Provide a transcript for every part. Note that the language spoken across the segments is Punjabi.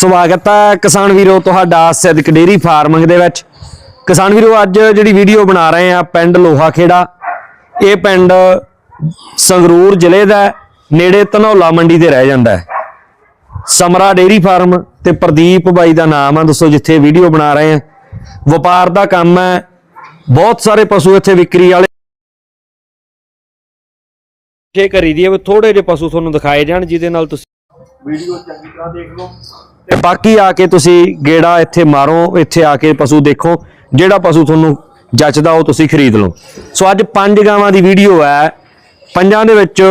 ਸਵਾਗਤ ਹੈ ਕਿਸਾਨ ਵੀਰੋ ਤੁਹਾਡਾ ਸਿੱਧਕ ਡੇਰੀ ਫਾਰਮਿੰਗ ਦੇ ਵਿੱਚ। ਕਿਸਾਨ ਵੀਰੋ, ਅੱਜ ਜਿਹੜੀ ਵੀਡੀਓ ਬਣਾ ਰਹੇ ਆ ਪਿੰਡ ਲੋਹਾ ਖੇੜਾ ਇਹ ਪਿੰਡ ਸੰਗਰੂਰ ਜ਼ਿਲ੍ਹੇ ਦਾ ਨੇੜੇ ਧਨੌਲਾ ਮੰਡੀ ਤੇ ਰਹਿ ਜਾਂਦਾ ਹੈ। ਸਮਰਾ ਡੇਰੀ ਫਾਰਮ ਤੇ ਪ੍ਰਦੀਪ ਬਾਈ ਦਾ ਨਾਮ ਆ, ਦੱਸੋ ਜਿੱਥੇ ਵੀਡੀਓ ਬਣਾ ਰਹੇ ਆ ਵਪਾਰ ਦਾ ਕੰਮ ਹੈ, ਬਹੁਤ ਸਾਰੇ ਪਸ਼ੂ ਇੱਥੇ ਵਿਕਰੀ ਵਾਲੇ ਜੇ ਕਰੀ ਦੀ ਹੈ ਥੋੜੇ ਜਿਹੇ ਪਸ਼ੂ ਤੁਹਾਨੂੰ ਦਿਖਾਏ ਜਾਣ, ਜਿਹਦੇ ਨਾਲ ਤੁਸੀਂ ਵੀਡੀਓ ਚੰਗੀ ਤਰ੍ਹਾਂ ਦੇਖ ਲਓ। ਤੇ ਬਾਕੀ ਆ ਕੇ ਤੁਸੀਂ ਗੇੜਾ ਇੱਥੇ ਮਾਰੋ ਇੱਥੇ ਆ ਕੇ ਪਸ਼ੂ ਦੇਖੋ ਜਿਹੜਾ ਪਸ਼ੂ ਤੁਹਾਨੂੰ ਜੱਚਦਾ ਉਹ ਤੁਸੀਂ ਖਰੀਦ ਲਓ। ਸੋ ਅੱਜ ਪੰਜ ਗਾਵਾਂ ਦੀ ਵੀਡੀਓ ਹੈ। ਪੰਜਾਂ ਦੇ ਵਿੱਚ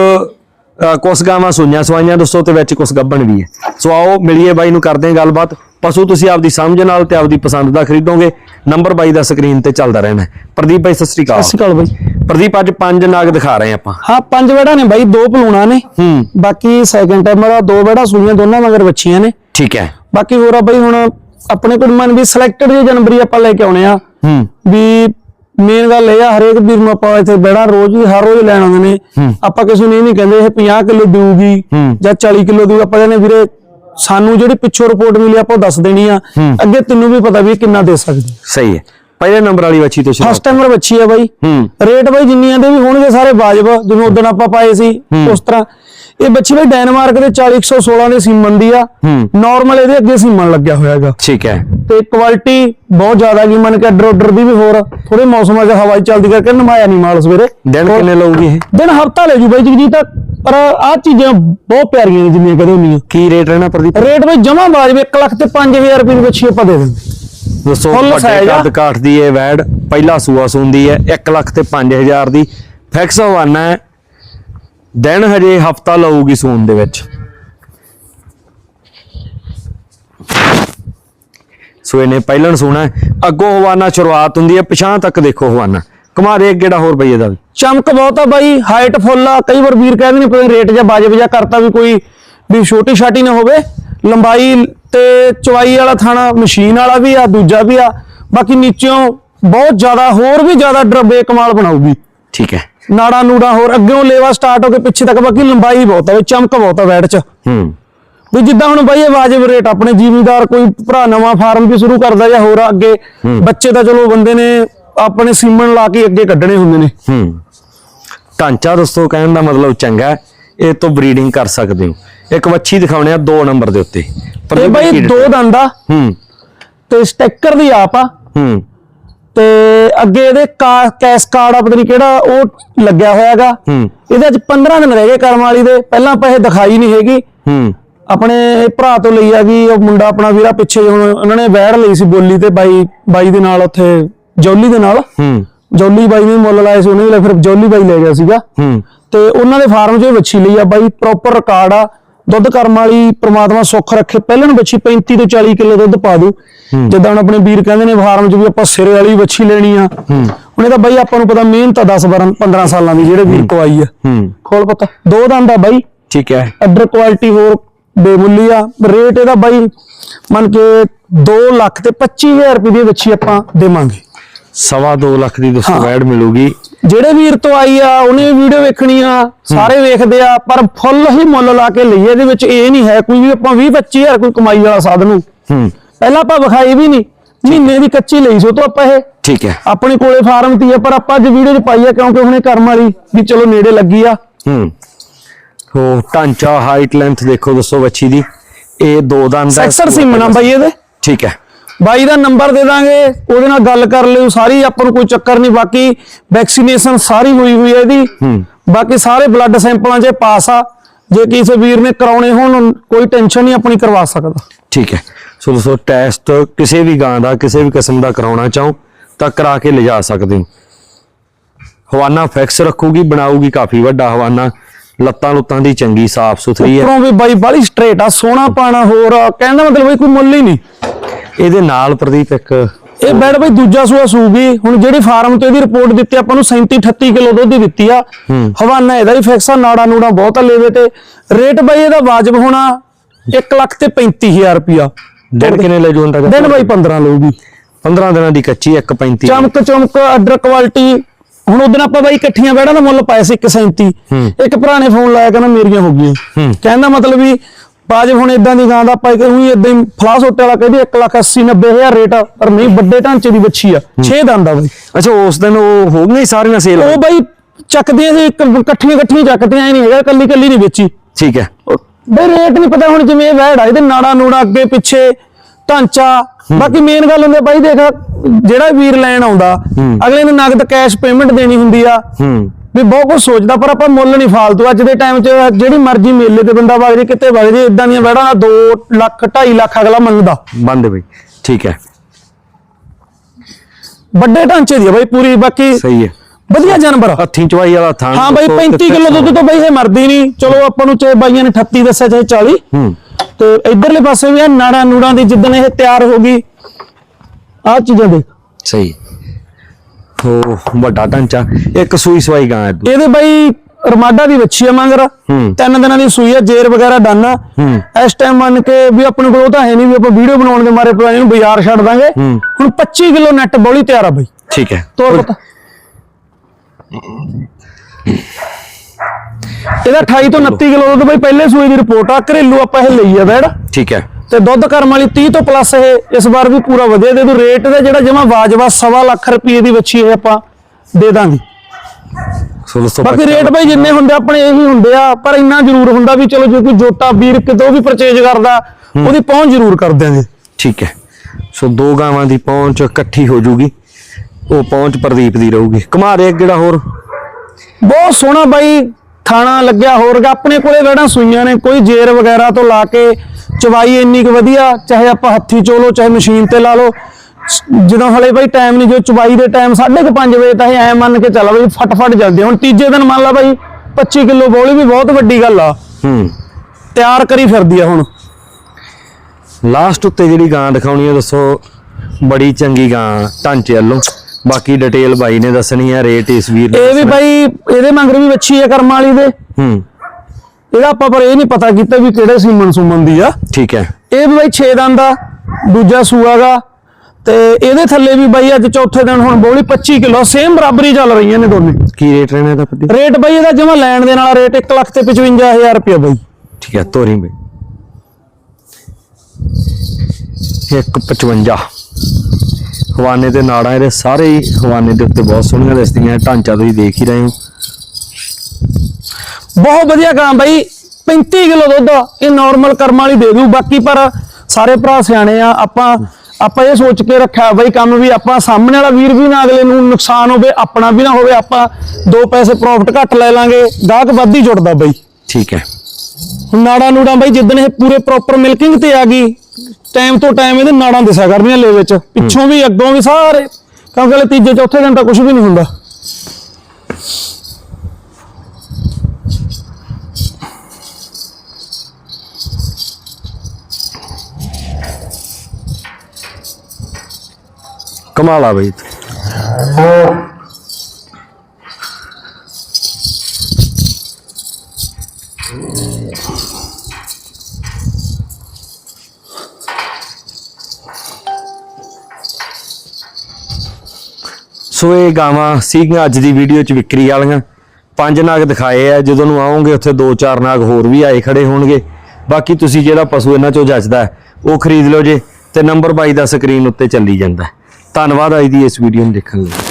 ਕੁਛ ਗਾਵਾਂ ਸੂਈਆਂ ਸਵਾਈਆਂ ਦੋਸਤੋ ਤੇ ਵਿੱਚ ਕੁਛ ਗੱਬਣ ਵੀ ਹੈ। ਸੋ ਆਓ ਮਿਲੀਏ ਬਾਈ ਨੂੰ ਕਰਦੇ ਹਾਂ ਗੱਲਬਾਤ। ਪਸ਼ੂ ਤੁਸੀਂ ਆਪਦੀ ਸਮਝ ਨਾਲ ਤੇ ਆਪਦੀ ਪਸੰਦ ਦਾ ਖਰੀਦੋਗੇ। ਨੰਬਰ ਬਾਈ ਦਾ ਸਕਰੀਨ ਤੇ ਚੱਲਦਾ ਰਹਿਣਾ। ਪ੍ਰਦੀਪ ਬਾਈ ਸਤਿ ਸ੍ਰੀ ਅਕਾਲ। ਸਤਿ ਸ਼੍ਰੀ ਅਕਾਲ ਬਾਈ। ਪ੍ਰਦੀਪ ਅੱਜ ਪੰਜ ਨਾਗ ਦਿਖਾ ਰਹੇ ਆਪਾਂ। ਹਾਂ ਪੰਜ ਬੈੜਾ ਨੇ ਬਾਈ ਦੋ ਪਲੂਣਾ ਨੇ। ਹੂੰ। ਬਾਕੀ ਸੈਕੰਡ ਟਾਈਮ ਦਾ ਦੋ ਬੈੜਾ ਸੂਈਆਂ ਦੋਨਾਂ ਮਗਰ ਬੱਚੀਆਂ ਨੇ। ਠੀਕ ਹੈ। ਬਾਕੀ ਹੋਰ ਆ ਬਾਈ ਹੁਣ ਆਪਣੇ ਕੋਲ ਮਨ ਵੀ ਸਿਲੈਕਟਡ ਦੀ ਜਨਵਰੀ ਆਪਾਂ ਲੈ ਕੇ ਆਉਣੇ ਆ। ਹੂੰ। ਵੀ ਮੇਨ ਗੱਲ ਇਹ ਆ ਹਰੇਕ ਵੀਰ ਨੂੰ ਆਪਾਂ ਇੱਥੇ ਬੈੜਾ ਰੋਜ਼ ਹੀ ਹਰ ਰੋਜ਼ ਲੈਣ ਆਉਂਦੇ ਨੇ। ਆਪਾਂ ਕਿਸੇ ਨੂੰ ਇਹ ਨਹੀਂ ਕਹਿੰਦੇ ਇਹ 50 ਕਿਲੋ ਦੇਊਗੀ। ਜਾਂ 40 ਕਿਲੋ ਦੇਊ ਆਪਾਂ ਕਹਿੰਦੇ ਵੀਰੇ ਸਾਨੂੰ ਜਿਹੜੀ ਪਿੱਛੋਂ ਰਿਪੋਰਟ ਮਿਲੀ ਆਪਾਂ ਦੱਸ ਦੇਣੀ ਆ। ਅੱਗੇ ਤੈਨੂੰ ਵੀ ਪਤਾ ਵੀ ਕਿੰਨਾ ਦੇ ਸਕਦੀ। ਸਹੀ ਹੈ। ਪਹਿਲੇ ਨੰਬਰ ਵਾਲੀ ਬੱਚੀ ਤੋਂ ਸ਼ੁਰੂ ਫਸਟ ਟਾਈਮਰ ਬੱਚੀ ਆ ਬਾਈ। ਹੂੰ। ਰੇਟ ਬਾਈ ਜਿੰਨੀਆਂ ਦੇ ਵੀ ਹੋਣਗੇ ਸਾਰੇ ਵਾਜਬ ਜਿਵੇਂ ਉਦੋਂ ਆਪਾਂ ਪਾਏ ਸੀ ਉਸ ਤਰ੍ਹਾਂ। ਇਹ ਬੱਚੀ ਬਾਈ ਡੈਨਮਾਰਕ ਦੇ 4116 ਦੇ ਸੀਮਨ ਦੀ ਆ। ਨਾਰਮਲ ਇਹਦੇ ਅੱਗੇ ਸੀਮਨ ਲੱਗਿਆ ਹੋਇਆ ਹੈਗਾ। ਠੀਕ ਹੈ। ਤੇ ਕੁਆਲਿਟੀ ਬਹੁਤ ਜ਼ਿਆਦਾ ਕੀ ਮੰਨ ਕੇ ਅੱਡਰ ਉੱਡਰ ਦੀ ਵੀ ਹੋਰ। ਥੋੜੇ ਮੌਸਮਾਂ 'ਚ ਹਵਾ ਚੱਲਦੀ ਕਰਕੇ ਨਮਾਇਆ ਨਹੀਂ ਮਾਲ ਸਵੇਰੇ। ਦਿਨ ਕਿੰਨੇ ਲਊਗੀ ਇਹ? ਦਿਨ ਹਫਤਾ ਲੈ ਜੂ ਬਾਈ ਜਗਜੀਤ। ਪਰ ਆਹ ਚੀਜ਼ਾਂ ਬਹੁਤ ਪਿਆਰੀਆਂ ਨੇ ਜਿੰਨੀਆਂ ਕਦੇ ਹੁੰਦੀਆਂ। ਕੀ ਰੇਟ ਰਹਿਣਾ ਪ੍ਰਦੀਪ? ਰੇਟ ਬਾਈ ਜਮਾ ਵਾਜਬ 1 ਲੱਖ ਤੇ 5000 ਰੁਪਏ ਦੀ ਬੱਚੀ ਆਪਾਂ ਦੇ ਦਿੰਦੇ। ਦੱਸੋ Full ਵੱਡੇ। ਕੱਦ ਕਾਠ ਦੀ ਇਹ ਵੈੜ ਪਹਿਲਾ ਸੂਆ ਸੁੰਦੀ ਹੈ 1 ਲੱਖ ਤੇ 5000 ਦੀ। ਫਿਕਸ ਹਵਾਨਾ ਹੈ। ਦਿਨ ਹਜੇ ਹਫਤਾ ਲਊਗੀ ਸੂਨ ਦੇ ਵਿੱਚ। ਸੋ ਇਹਨੇ ਪਹਿਲਣ ਸੋਣਾ ਅੱਗੋਂ ਹਵਾਨਾ ਸ਼ੁਰੂਆਤ ਹੁੰਦੀ ਹੈ ਪਛਾਂ ਤੱਕ ਦੇਖੋ ਹਵਾਨਾ। ਕਮਾ ਦੇ ਗੇੜਾ ਹੋਰ ਪਈ ਇਹਦਾ ਵੀ। ਚਮਕ ਬਹੁਤ ਆ ਬਾਈ ਹਾਈਟ ਫੁੱਲ ਆ। ਕਈ ਵਾਰ ਵੀਰ ਕਹਿੰਦੇ ਨੇ ਕੋਈ ਰੇਟ ਜਾਂ ਵਾਜਬ ਜਾਂ ਕਰਤਾ ਵੀ ਕੋਈ ਵੀ ਛੋਟੀ ਛਾਟੀ ਨਾ ਹੋਵੇ। ਲੰਬਾਈ ਤੇ ਚਵਾਈ ਵਾਲਾ ਥਾਣਾ ਮਸ਼ੀਨ ਵਾਲਾ ਵੀ ਆ ਦੂਜਾ ਵੀ ਆ। ਬਾਕੀ ਨੀਚੋਂ ਬਹੁਤ ਜ਼ਿਆਦਾ ਹੋਰ ਵੀ ਜ਼ਿਆਦਾ ਡਰਬੇ ਕਮਾਲ ਬਣਾਊਗੀ। ਠੀਕ ਹੈ। ਨਾੜਾ ਨੂੜਾ ਹੋਰ ਅੱਗੇੋਂ ਲੇਵਾ ਸਟਾਰਟ ਹੋ ਕੇ ਪਿੱਛੇ ਤੱਕ ਬਾਕੀ ਲੰਬਾਈ ਬਹੁਤ ਵੀ ਚਮਕ ਬਹੁਤ ਆ ਵੈੜ ਚ। ਹੂੰ। ਵੀ ਜਿੱਦਾਂ ਹੁਣ ਬਾਈ ਇਹ ਵਾਜਬ ਰੇਟ ਆਪਣੇ ਜ਼ਿਮੀਂਦਾਰ ਕੋਈ ਭਰਾ ਨਵਾਂ ਫਾਰਮ ਵੀ ਸ਼ੁਰੂ ਕਰਦਾ ਜਾਂ ਹੋਰ ਅੱਗੇ ਬੱਚੇ ਤਾਂ ਚਲੋ ਬੰਦੇ ਨੇ ਆਪਣੇ ਸੀਮਨ ਲਾ ਕੇ ਅੱਗੇ ਕੱਢਣੇ ਹੁੰਦੇ ਨੇ। ਹੂੰ। ਢਾਂਚਾ ਦੋਸਤੋ ਕਹਿਣ ਦਾ ਮਤਲਬ ਚੰਗਾ ਹੈ ਇਹ ਤੋਂ ਬਰੀਡਿੰਗ ਕਰ ਸਕਦੇ ਹੋ। ਇੱਕ ਵੱਛੀ ਦਿਖਾਉਣੇ ਆ 2 ਨੰਬਰ ਦੇ ਉੱਤੇ। ਪ੍ਰਦੀਪ ਬਾਈ ਦੋ ਦੰਦ ਹੂੰ। ਤੇ ਸਟੈਕਰ ਦੀ ਆਪ ਆ। ਹੂੰ। ਤੇ ਅੱਗੇ ਇਹਦੇ ਕੈਸ ਕਾਰਡ ਆ ਪਤਾ ਨਹੀਂ ਕਿਹੜਾ ਉਹ ਲੱਗਿਆ ਹੋਇਆ ਹੈਗਾ। ਹੂੰ। ਇਹਦੇ ਅੱਜ 15 ਦਿਨ ਰਹਿ ਗਏ ਕਰਮ ਵਾਲੀ ਦੇ। ਪਹਿਲਾਂ ਆਪਾਂ ਇਹ ਦਿਖਾਈ ਨਹੀਂ ਹੈਗੀ। ਹੂੰ। ਆਪਣੇ ਭਰਾ ਤੋਂ ਲਈ ਆ ਗਈ ਉਹ ਮੁੰਡਾ ਆਪਣਾ ਵੀਰਾ ਪਿੱਛੇ ਹੁਣ ਉਹਨਾਂ ਨੇ ਵੈੜ ਲਈ ਸੀ ਬੋਲੀ ਤੇ ਬਾਈ ਬਾਈ ਦੇ ਨਾਲ ਉੱਥੇ ਜੌਲੀ ਦੇ ਨਾਲ। ਹੂੰ। ਜੌਲੀ ਬਾਈ ਨੇ ਮੁੱਲ ਲਾਇਆ ਸੀ ਉਹਨੇ ਫਿਰ ਜੌਲੀ ਬਾਈ ਲੈ ਗਿਆ ਸੀਗਾ। ਹੂੰ। ਤੇ ਉਹਨਾਂ ਦੇ ਫਾਰਮ 'ਚ ਇਹ ਵੱਛੀ ਲਈ ਆ। ਬਾਈ ਪ੍ਰੋਪਰ ਰਿਕਾਰਡ ਆ। ਦੁੱਧ ਕਰਮ ਵਾਲੀ ਪ੍ਰਮਾਤਮਾ ਸੁੱਖ ਰੱਖੇ ਪਹਿਲਾਂ ਵੱਛੀ 35 ਤੋਂ 40 ਕਿਲੋ ਦੁੱਧ ਪਾ ਦੂ। ਜਿੱਦਾਂ ਹੁਣ ਆਪਣੇ ਵੀਰ ਕਹਿੰਦੇ ਨੇ ਫਾਰਮ 'ਚ ਵੀ ਆਪਾਂ ਸਿਰੇ ਵਾਲੀ ਵੱਛੀ ਲੈਣੀ ਆ। ਹੁਣ ਇਹ ਤਾਂ ਬਾਈ ਆਪਾਂ ਨੂੰ ਪਤਾ ਮਿਹਨਤ ਆ 10 12 15 ਸਾਲਾਂ ਦੀ ਜਿਹੜੇ ਵੀਰ ਕਵਾਈ ਆ। ਹੂੰ। ਖੋਲ ਪਤਾ। ਦੋ ਦੰਦ ਆ ਬਾਈ। ਠੀਕ ਹੈ। ਅੱਡਰ ਕੁਆਲਿਟੀ ਹੋਰ ਬੇਮੁੱਲੀ ਆ। ਰੇਟ ਇਹਦਾ ਬਾਈ ਮੰਨ ਕੇ 2 ਲੱਖ ਤੇ 25000 ਰੁਪਏ ਦੀ ਵੱਛੀ ਆਪਾਂ ਦੇਵਾਂਗੇ। ਸਵਾ 2 ਲੱਖ ਦੀ ਦੋਸਤੋ। ਵੈੜ ਮਿਲੂਗੀ। ਜਿਹੜੇ ਵੀਰ ਤੋਂ ਆਈ ਆ ਉਹਨੇ ਵੀਡੀਓ ਵੇਖਣੀ ਆ ਸਾਰੇ ਵੇਖਦੇ ਆ ਪਰ ਫੁੱਲ ਹੀ ਮੁੱਲ ਲਾ ਕੇ ਲਈਏ ਇਹਦੇ ਵਿੱਚ ਇਹ ਨਹੀਂ ਹੈ ਕੋਈ ਵੀ ਆਪਾਂ 20 25000 ਕੋਈ ਕਮਾਈ ਵਾਲਾ ਸਾਧਨ ਹੂੰ। ਪਹਿਲਾਂ ਆਪਾਂ ਵਿਖਾਈ ਵੀ ਨਹੀਂ ਮਹੀਨੇ ਦੀ ਕੱਚੀ ਲਈ ਸੋ ਤੋਂ ਆਪਾਂ ਇਹ। ਠੀਕ ਹੈ। ਆਪਣੇ ਕੋਲੇ ਫਾਰਮ ਤੀ ਆ ਪਰ ਆਪਾਂ ਅੱਜ ਵੀਡੀਓ 'ਚ ਪਾਈ ਆ ਕਿਉਂਕਿ ਹੁਣੇ ਕਰਮ ਵਾਲੀ ਵੀ ਚਲੋ ਨੇੜੇ ਲੱਗੀ ਆ। ਹੂੰ। ਹੋ ਢਾਂਚਾ ਹਾਈਟ ਲੈਂਥ ਦੇਖੋ ਦੋਸਤੋ ਵੱਛੀ ਦੀ। ਇਹ ਦੋ ਦੰਦ ਦਾ ਸੈਕਸਰ ਸੀਮਨਾ ਬਾਈ ਇਹਦੇ। ਠੀਕ ਹੈ। ਬਾਈ ਦਾ ਨੰਬਰ ਦੇ ਦਾਂਗੇ ਉਹਦੇ ਨਾਲ ਗੱਲ ਕਰ ਲਿਓ ਸਾਰੀ ਆਪਾਂ ਨੂੰ ਕੋਈ ਚੱਕਰ ਨਹੀਂ ਬਾਕੀ ਵੈਕਸੀਨੇਸ਼ਨ ਸਾਰੀ ਹੋਈ ਹੋਈ ਹੈ ਇਹਦੀ। ਬਾਕੀ ਸਾਰੇ ਬਲੱਡ ਸੈਂਪਲਾਂ 'ਚ ਪਾਸ ਆ ਜੇ ਕਿਸੇ ਵੀਰ ਨੇ ਕਰਾਉਣੇ ਹੋਣ ਕੋਈ ਟੈਨਸ਼ਨ ਨਹੀਂ ਆਪਣੀ ਕਰਵਾ ਸਕਦਾ। ਠੀਕ ਹੈ। ਸੋ ਦੋਸਤੋ ਟੈਸਟ ਕਿਸੇ ਵੀ ਗਾਂ ਦਾ ਕਿਸੇ ਵੀ ਕਿਸਮ ਦਾ ਕਰਾਉਣਾ ਚਾਹੋ ਤਾਂ ਕਰਾ ਕੇ ਲਿਜਾ ਸਕਦੇ ਹੋ। ਹਵਾਨਾ ਫਿਕਸ ਰੱਖੂਗੀ ਬਣਾਊਗੀ ਕਾਫੀ ਵੱਡਾ ਹਵਾਨਾ। ਲੱਤਾਂ ਲੁੱਤਾਂ ਦੀ ਚੰਗੀ ਸਾਫ਼ ਸੁਥਰੀ ਹੈ। ਉੱਪਰੋਂ ਵੀ ਬਾਈ ਬਾਲੀ ਸਟ੍ਰੇਟ ਆ ਸੋਨਾ ਪਾਣਾ ਹੋਰ ਆ, ਕਹਿਣ ਦਾ ਮਤਲਬ ਕੋਈ ਮੁੱਲ ਹੀ ਨਹੀਂ। ਇਹਦੇ ਨਾਲ ਪ੍ਰਦੀਪ ਇੱਕ ਇਹ ਬੈਡ ਬਈ ਦੂਜਾ ਸੂਆ ਸੂਗੀ ਹੁਣ ਜਿਹੜੀ ਫਾਰਮ ਤੋਂ ਇਹਦੀ ਰਿਪੋਰਟ ਦਿੱਤੀ ਆਪਾਂ ਨੂੰ 37 38 ਕਿਲੋ ਦੁੱਧ ਦਿੱਤੀ ਆ। ਹਵਾਨਾ ਇਹਦਾ ਵੀ ਫਿਕਸ ਆ ਨਾੜਾ ਨੂੜਾ ਬਹੁਤ ਆ ਲੇਵੇ ਤੇ। ਰੇਟ ਬਾਈ ਇਹਦਾ ਵਾਜਬ ਹੋਣਾ 1 ਲੱਖ ਤੇ 35000 ਰੁਪਿਆ ਦਿਨ ਕਿੰਨੇ ਲੈ ਜੂਨ ਤੱਕ ਦਿਨ ਬਾਈ 15 ਲਊਗੀ 15 ਦਿਨਾਂ ਦੀ ਕੱਚੀ 1.35 ਚਮਕ ਚਮਕ ਅਡਰ ਕੁਆਲਿਟੀ ਹੁਣ ਉਦੋਂ ਆਪਾਂ ਬਾਈ ਇਕੱਠੀਆਂ ਬੈੜਾਂ ਦਾ ਮੁੱਲ ਪਾਇਆ ਸੀ 137 ਇੱਕ ਭਰਾ ਨੇ ਫੋਨ ਲਾਇਆ ਕਹਿੰਦਾ ਮੇਰੀਆਂ ਹੋ ਗਈਆਂ। ਕਹਿੰਦਾ ਮਤਲਬ ਵੀ ਬਾਜ ਹੁਣ ਇਦਾਂ ਦੀ ਗਾਂ ਦਾ ਆਪਾਂ ਉਹੀ ਇਦਾਂ ਹੀ ਫਲਾਸ ਹੋਟੇ ਵਾਲਾ ਕਹਿੰਦੇ 1 ਲੱਖ 80 90 ਹਜ਼ਾਰ ਰੇਟ ਆ ਪਰ ਨਹੀਂ ਵੱਡੇ ਢਾਂਚੇ ਦੀ ਬੱਚੀ ਆ 6 ਦੰਦ ਆ ਬਾਈ। ਅੱਛਾ ਉਸ ਦਿਨ ਉਹ ਹੋ ਗਈਆਂ ਸਾਰੀਆਂ ਸੇਲ ਉਹ ਬਾਈ ਚੱਕਦੀਆਂ ਸੀ ਇੱਕ ਇਕੱਠੀਆਂ ਇਕੱਠੀਆਂ ਚੱਕਦੀਆਂ ਐ ਨਹੀਂ ਹੈਗਾ ਕੱਲੀ ਕੱਲੀ ਨਹੀਂ ਵੇਚੀ। ਠੀਕ ਹੈ। ਬਈ ਰੇਟ ਨਹੀਂ ਪਤਾ ਹੁਣ ਜਿਵੇਂ ਇਹ ਵੈੜ ਆ ਇਹਦੇ ਨਾੜਾ ਨੂੜਾ ਅੱਗੇ ਪਿੱਛੇ ਢਾਂਚਾ। ਬਾਕੀ ਮੇਨ ਗੱਲ ਹੁੰਦੀ ਬਾਈ ਦੇਖ ਜਿਹੜਾ ਵੀਰ ਲੈਣ ਆਉਂਦਾ ਅਗਲੇ ਨੂੰ ਨਗਦ ਕੈਸ਼ ਪੇਮੈਂਟ ਦੇਣੀ ਹੁੰਦੀ ਆ। ਹੂੰ। ਵੀ ਬਹੁਤ ਕੁਝ ਸੋਚਦਾ ਪਰ ਆਪਾਂ ਮੁੱਲ ਨਹੀਂ ਫਾਲਤੂ। ਅੱਜ ਦੇ ਟਾਈਮ 'ਚ ਜਿਹੜੀ ਮਰਜ਼ੀ ਮੇਲੇ ਤੇ ਬੰਦਾ ਵਗ ਜੇ ਕਿਤੇ ਵਗ ਜੇ ਇਦਾਂ ਦੀਆਂ ਵੈੜਾਂ ਦਾ 2 ਲੱਖ 2.5 ਲੱਖ ਅਗਲਾ ਮੰਗਦਾ। ਬੰਦ ਬਈ ਠੀਕ ਹੈ। ਵੱਡੇ ਢਾਂਚੇ ਦੀ ਆ ਬਾਈ ਪੂਰੀ ਬਾਕੀ ਸਹੀ ਹੈ। ਵਧੀਆ ਜਾਨਵਰ। ਹੱਥੀਂ ਚਵਾਈ ਵਾਲਾ ਥਾਂ ਹਾਂ ਬਾਈ 35 ਕਿਲੋ ਦੁੱਧ ਤੋਂ ਬਾਈ ਇਹ ਮਰਦੀ ਨਹੀਂ। ਚਲੋ ਆਪਾਂ ਨੂੰ ਚਾਹੇ ਬਾਈਆਂ ਨੇ 38 ਦੱਸਿਆ ਚਾਹੇ 40 ਹੂੰ। ਤੇ ਇਧਰਲੇ ਪਾਸੇ ਵੀ ਆ ਨਾੜਾ ਨੂੜਾਂ ਦੀ ਜਿੱਦਣ ਇਹ ਤਿਆਰ ਹੋ ਗਈ। ਆਹ ਚੀਜ਼ਾਂ ਦੇਖ। ਸਹੀ। ਵੱਡਾ ਢਾਂਚਾ ਇੱਕ ਸੂਈ ਸਵਾਈ ਗਾਂ ਹੈ ਤੂੰ। ਇਹਦੇ ਬਾਈ ਰਮਾਡਾ ਦੀ ਵੱਛੀ ਆ ਮੰਗਰ। ਤਿੰਨ ਦਿਨਾਂ ਦੀ ਸੂਈ ਆ ਜੇਰ ਵਗੈਰਾ ਡਨ। ਇਸ ਟਾਈਮ ਮੰਨ ਕੇ ਵੀ ਆਪਣੇ ਕੋਲ ਉਹ ਤਾਂ ਹੈ ਨਹੀਂ ਵੀ ਆਪਾਂ ਵੀਡੀਓ ਬਣਾਉਣ ਦੇ ਮਾਰੇ ਪੁਰਾਣੇ ਨੂੰ ਬਾਜ਼ਾਰ ਛੱਡ ਦਾਂਗੇ। ਹੁਣ 25 ਕਿਲੋ ਨੈਟ ਬੋਲੀ ਤਿਆਰ ਆ ਬਾਈ। ਠੀਕ ਹੈ। ਤੋਰ ਪਤਾ। ਇਹਦਾ 28 ਤੋਂ 29 ਕਿਲੋ ਦੁੱਧ ਬਾਈ ਪਹਿਲੇ ਸੂਈ ਦੀ ਰਿਪੋਰਟ ਆ ਘਰੇਲੂ ਆਪਾਂ ਇਹ ਲਈ ਆ ਬੈੜ ਠੀਕ ਹੈ। ਤੇ ਦੁੱਧ ਕਰਮ ਵਾਲੀ 30 ਤੋਂ ਪਲੱਸ ਇਹ ਇਸ ਵਾਰ ਵੀ ਪੂਰਾ ਵਧੀਆ ਦੇ ਦੂ ਰੇਟ ਦਾ ਜਿਹੜਾ ਜਮਾ ਵਾਜਵਾ ਸਵਾ ਲੱਖ ਰੁਪਏ ਦੀ ਵੱਛੀ ਇਹ ਆਪਾਂ ਦੇ ਦਾਂਗੇ। ਬਾਕੀ ਰੇਟ ਭਾਈ ਜਿੰਨੇ ਹੁੰਦੇ ਆਪਣੇ ਇਹੀ ਹੁੰਦੇ ਆ ਪਰ ਇੰਨਾ ਜ਼ਰੂਰ ਹੁੰਦਾ ਵੀ ਚਲੋ ਜੇ ਕੋਈ ਜੋਟਾ ਵੀਰ ਕਿਤੋਂ ਵੀ ਪਰਚੇਜ ਕਰਦਾ ਉਹਦੀ ਪਹੁੰਚ ਜ਼ਰੂਰ ਕਰ ਦਿਆਂਗੇ। ਠੀਕ ਹੈ। ਸੋ ਦੋ ਗਾਵਾਂ ਦੀ ਪਹੁੰਚ ਇਕੱਠੀ ਹੋ ਜੂਗੀ। ਉਹ ਪਹੁੰਚ ਪ੍ਰਦੀਪ ਦੀ ਰਹੂਗੀ। ਘੁਮਾ ਜਿਹੜਾ ਹੋਰ। ਬਹੁਤ ਸੋਹਣਾ ਬਾਈ ਥਾਣਾ ਲੱਗਿਆ ਹੋਰ ਗਾ ਆਪਣੇ ਕੋਲੇ ਵੜਾਂ ਸੂਈਆਂ ਨੇ। ਕੋਈ ਜੇਰ ਵਗੈਰਾ ਤੋਂ ਲਾ ਕੇ ਚਵਾਈ ਇੰਨੀ ਕੁ ਵਧੀਆ ਚਾਹੇ ਆਪਾਂ ਹੱਥੀ ਚੋਲੋ ਚਾਹੇ ਮਸ਼ੀਨ ਤੇ ਲਾ ਲਓ। ਜਦੋਂ ਹਲੇ ਬਾਈ ਟਾਈਮ ਨਹੀਂ ਜੋ ਚਵਾਈ ਦੇ ਟਾਈਮ 5:30 ਵਜੇ ਤਾਂ ਐ ਮੰਨ ਕੇ ਚੱਲ ਬਈ ਫਟਫਟ ਜਾਂਦੇ ਹੁਣ ਤੀਜੇ ਦਿਨ ਮੰਨ ਲਾ ਬਾਈ 25 ਕਿਲੋ ਬੋਲੀ ਵੀ ਬਹੁਤ ਵੱਡੀ ਗੱਲ ਆ। ਹੂੰ। ਤਿਆਰ ਕਰੀ ਫਿਰਦੀ ਆ ਹੁਣ। ਲਾਸਟ ਉੱਤੇ ਜਿਹੜੀ ਗਾਂ ਦਿਖਾਉਣੀ ਹੈ ਦੱਸੋ ਬੜੀ ਚੰਗੀ ਗਾਂ ਢਾਂਚੇ ਵੱਲੋਂ। ਬਾਕੀ ਡਿਟੇਲ ਬਾਈ ਨੇ ਦੱਸਣੀ ਹੈ ਰੇਟ ਇਸ ਵੀਰ ਇਹ ਵੀ ਬਾਈ ਇਹਦੇ ਮੰਗਰ ਵੀ ਵੱਛੀ ਆ ਕਰਮ ਵਾਲੀ ਦੇ। ਹੂੰ। ਇਹਦਾ ਆਪਾਂ ਪਰ ਇਹ ਨਹੀਂ ਪਤਾ ਕੀਤਾ ਵੀ ਕਿਹੜੇ ਸੀਮਨ ਸੁਮਨ ਦੀ ਆ। ਠੀਕ ਹੈ। ਇਹ ਵੀ ਬਾਈ 6 ਦੰਦ ਦਾ ਦੂਜਾ ਸੂਆਗਾ ਤੇ ਇਹਦੇ ਥੱਲੇ ਵੀ ਬਾਈ ਅੱਜ ਚੌਥੇ ਦਿਨ ਹੁਣ ਬੋਲੀ 25 ਕਿਲੋ ਸੇਮ ਬਰਾਬਰੀ ਚੱਲ ਰਹੀਆਂ ਨੇ ਦੋਨੇ। ਕੀ ਰੇਟ ਰਹਿਣਾ ਇਹਦਾ ਪ੍ਰਦੀਪ ਰੇਟ ਬਾਈ ਇਹਦਾ ਜਮਾ ਲੈਣ ਦੇ ਨਾਲ ਰੇਟ 1 ਲੱਖ ਤੇ 55000 ਰੁਪਏ ਬਾਈ। ਠੀਕ ਹੈ ਤੋਰੀ ਬਈ 155 ਹਵਾਨੇ ਤੇ ਨਾੜਾਂ ਇਹਦੇ ਸਾਰੇ ਹੀ ਹਵਾਨੇ ਦੇ ਉੱਤੇ ਬਹੁਤ ਸੋਹਣੀਆਂ ਦਿਸਦੀਆਂ ਢਾਂਚਾ ਤੁਸੀਂ ਦੇਖ ਹੀ ਰਹੇ ਹੋ। ਬਹੁਤ ਵਧੀਆ ਗਾਂ ਬਾਈ 35 ਕਿਲੋ ਦੁੱਧ ਇਹ ਨਾਰਮਲ ਕਰਮ ਵਾਲੀ ਦੇ ਦੂ ਬਾਕੀ ਪਰ ਸਾਰੇ ਭਰਾ ਸਿਆਣੇ ਆ ਆਪਾਂ ਆਪਾਂ ਇਹ ਸੋਚ ਕੇ ਰੱਖਿਆ ਬਾਈ ਕੰਮ ਵੀ ਆਪਾਂ ਸਾਹਮਣੇ ਵਾਲਾ ਵੀਰ ਵੀ ਨਾ ਅਗਲੇ ਨੂੰ ਨੁਕਸਾਨ ਹੋਵੇ ਆਪਣਾ ਵੀ ਨਾ ਹੋਵੇ ਆਪਾਂ ਦੋ ਪੈਸੇ ਪ੍ਰੋਫਿਟ ਘੱਟ ਲੈ ਲਾਂਗੇ ਗਾਹਕ ਵੱਧ ਹੀ ਜੁੜਦਾ ਬਾਈ। ਠੀਕ ਹੈ। ਹੁਣ ਨਾੜਾਂ ਨੂੜਾਂ ਬਾਈ ਜਿੱਦਣ ਇਹ ਪੂਰੇ ਪ੍ਰੋਪਰ ਮਿਲਕਿੰਗ ਤੇ ਆ ਗਈ ਟਾਈਮ ਤੋਂ ਟਾਈਮ ਇਹਦੇ ਨਾੜਾਂ ਦਿਸਿਆ ਕਰਨੀਆਂ ਲੈ ਵਿੱਚ ਪਿੱਛੋਂ ਵੀ ਅੱਗੋਂ ਵੀ ਸਾਰੇ ਕਿਉਂਕਿ ਹਲੇ ਤੀਜੇ ਚੌਥੇ ਦਿਨ ਤਾਂ ਕੁਝ ਵੀ ਨਹੀਂ ਹੁੰਦਾ। ਕਮਾਲ ਆ ਬਈ। ਸੋ ਇਹ ਗਾਵਾਂ ਸੀਗੀਆਂ ਅੱਜ ਦੀ ਵੀਡੀਓ ਚ ਵਿਕਰੀ ਵਾਲੀਆਂ। ਪੰਜ ਨਾਗ ਦਿਖਾਏ ਆ, ਜਦੋਂ ਨੂੰ ਆਉਂਗੇ ਉੱਥੇ ਦੋ ਚਾਰ ਨਾਗ ਹੋਰ ਵੀ ਆਏ ਖੜੇ ਹੋਣਗੇ। ਬਾਕੀ ਤੁਸੀਂ ਜਿਹੜਾ ਪਸ਼ੂ ਇਹਨਾਂ ਚੋਂ ਜੱਜਦਾ ਉਹ ਖਰੀਦ ਲਓ ਜੇ ਤੇ ਨੰਬਰ 22 ਦਾ ਸਕਰੀਨ ਉੱਤੇ ਚੱਲੀ ਜਾਂਦਾ। ਧੰਨਵਾਦ ਅੱਜ ਦੀ ਇਸ ਵੀਡੀਓ ਨੂੰ ਦੇਖਣ ਲਈ।